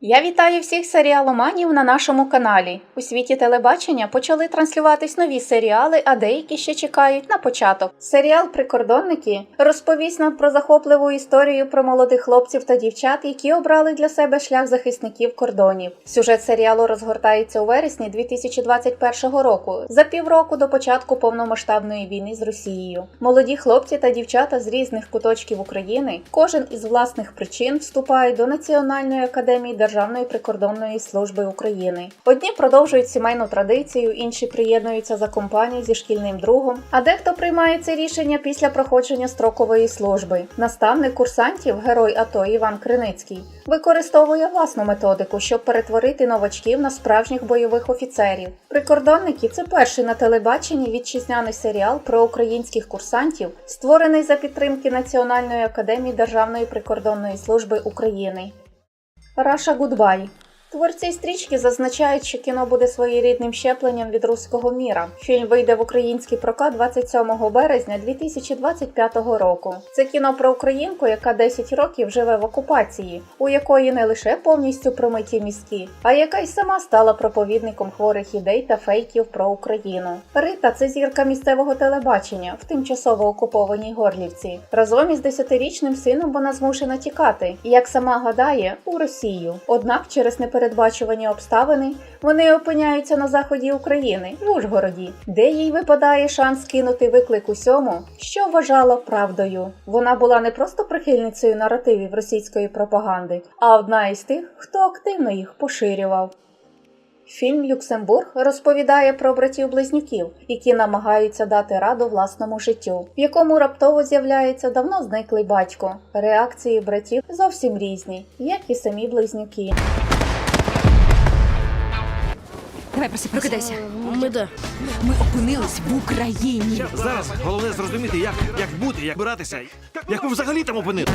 Я вітаю всіх серіаломанів на нашому каналі. У світі телебачення почали транслюватись нові серіали, а деякі ще чекають на початок. Серіал Прикордонники розповість нам про захопливу історію про молодих хлопців та дівчат, які обрали для себе шлях захисників кордонів. Сюжет серіалу розгортається у вересні 2021 року, за півроку до початку повномасштабної війни з Росією. Молоді хлопці та дівчата з різних куточків України, кожен із власних причин вступають до Національної академії Державної прикордонної служби України. Одні продовжують сімейну традицію, інші приєднуються за компанію зі шкільним другом, а дехто приймає це рішення після проходження строкової служби. Наставник курсантів, герой АТО Іван Криницький, використовує власну методику, щоб перетворити новачків на справжніх бойових офіцерів. Прикордонники це перший на телебаченні вітчизняний серіал про українських курсантів, створений за підтримки Національної академії Державної прикордонної служби України. Раша Гудбай. Творці стрічки зазначають, що кіно буде своєрідним щепленням від руського міра. Фільм вийде в український прокат 27 березня 2025 року. Це кіно про українку, яка 10 років живе в окупації, у якої не лише повністю промиті мізки, а яка й сама стала проповідником хворих ідей та фейків про Україну. Рита це зірка місцевого телебачення в тимчасово окупованій Горлівці. Разом із 10-річним сином вона змушена тікати, і, як сама гадає, у Росію. Однак через непередбачувані обставини вони опиняються на заході України в Ужгороді, де їй випадає шанс кинути виклик усьому, що вважала правдою. Вона була не просто прихильницею наративів російської пропаганди, а одна із тих, хто активно їх поширював. Фільм Люксембург розповідає про братів-близнюків, які намагаються дати раду власному життю, в якому раптово з'являється давно зниклий батько. Реакції братів зовсім різні, як і самі близнюки. Давай, проси, прокидайся. Ми де? Ми опинились в Україні. Зараз головне зрозуміти, як, як бути, як биратися, як ви взагалі там опинили.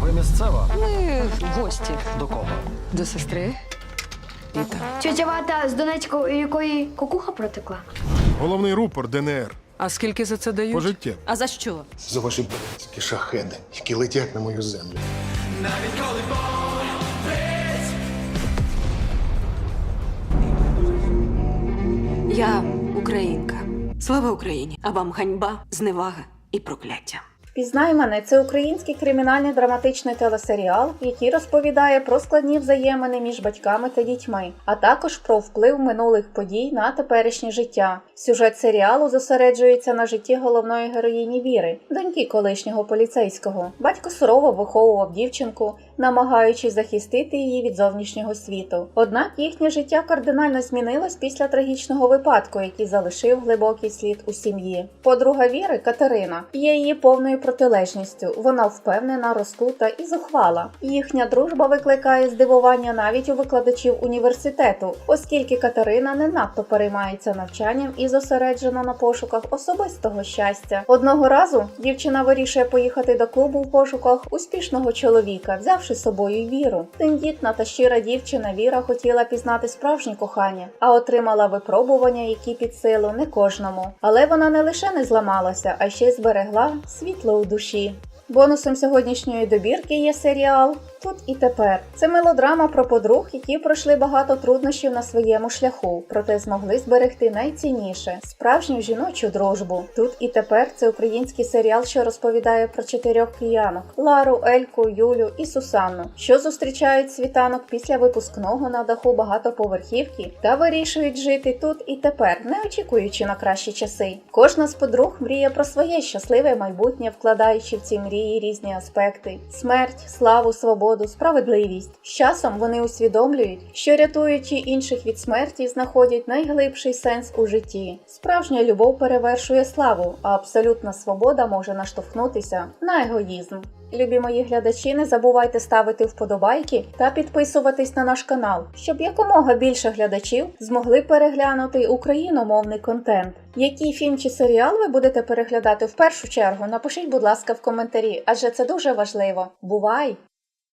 Ви місцева? Ми в гості До кого? до сестри. І. Тетя Вата з Донецька, у якої кукуха протекла. Головний рупор ДНР. А скільки за це дають? Пожиттєво. А за що? за ваші б***ські шахеди, які летять на мою землю. Навіть Я Слава Україні! А вам ганьба, зневага і прокляття. Пізнай мене це український кримінальний драматичний телесеріал, який розповідає про складні взаємини між батьками та дітьми, а також про вплив минулих подій на теперішнє життя. Сюжет серіалу зосереджується на житті головної героїні Віри, доньки колишнього поліцейського. Батько сурово виховував дівчинку, намагаючись захистити її від зовнішнього світу. Однак їхнє життя кардинально змінилось після трагічного випадку, який залишив глибокий слід у сім'ї. Подруга Віри Катерина є її повною протилежністю. Вона впевнена, розкута і зухвала. Їхня дружба викликає здивування навіть у викладачів університету, оскільки Катерина не надто переймається навчанням і зосереджена на пошуках особистого щастя. Одного разу дівчина вирішує поїхати до клубу в пошуках успішного чоловіка, взявши з собою віру. Тендітна та щира дівчина Віра хотіла пізнати справжнє кохання, а отримала випробування, які під силу не кожному. Але вона не лише не зламалася, а ще зберегла світло у душі. Бонусом сьогоднішньої добірки є серіал Тут і тепер. Це мелодрама про подруг, які пройшли багато труднощів на своєму шляху, проте змогли зберегти найцінніше справжню жіночу дружбу. Тут і тепер це український серіал, що розповідає про чотирьох киянок: Лару, Ельку, Юлю і Сусанну, що зустрічають світанок після випускного на даху багатоповерхівки та вирішують жити тут і тепер, не очікуючи на кращі часи. Кожна з подруг мріє про своє щасливе майбутнє, вкладаючи в ці мрії різні аспекти: смерть, славу, свободу, справедливість. З часом вони усвідомлюють, що рятуючи інших від смерті, знаходять найглибший сенс у житті. Справжня любов перевершує славу, а абсолютна свобода може наштовхнутися на егоїзм. Любі мої глядачі, не забувайте ставити вподобайки та підписуватись на наш канал, щоб якомога більше глядачів змогли переглянути україномовний контент. Який фільм чи серіал ви будете переглядати в першу чергу? Напишіть, будь ласка, в коментарі, адже це дуже важливо. Бувай!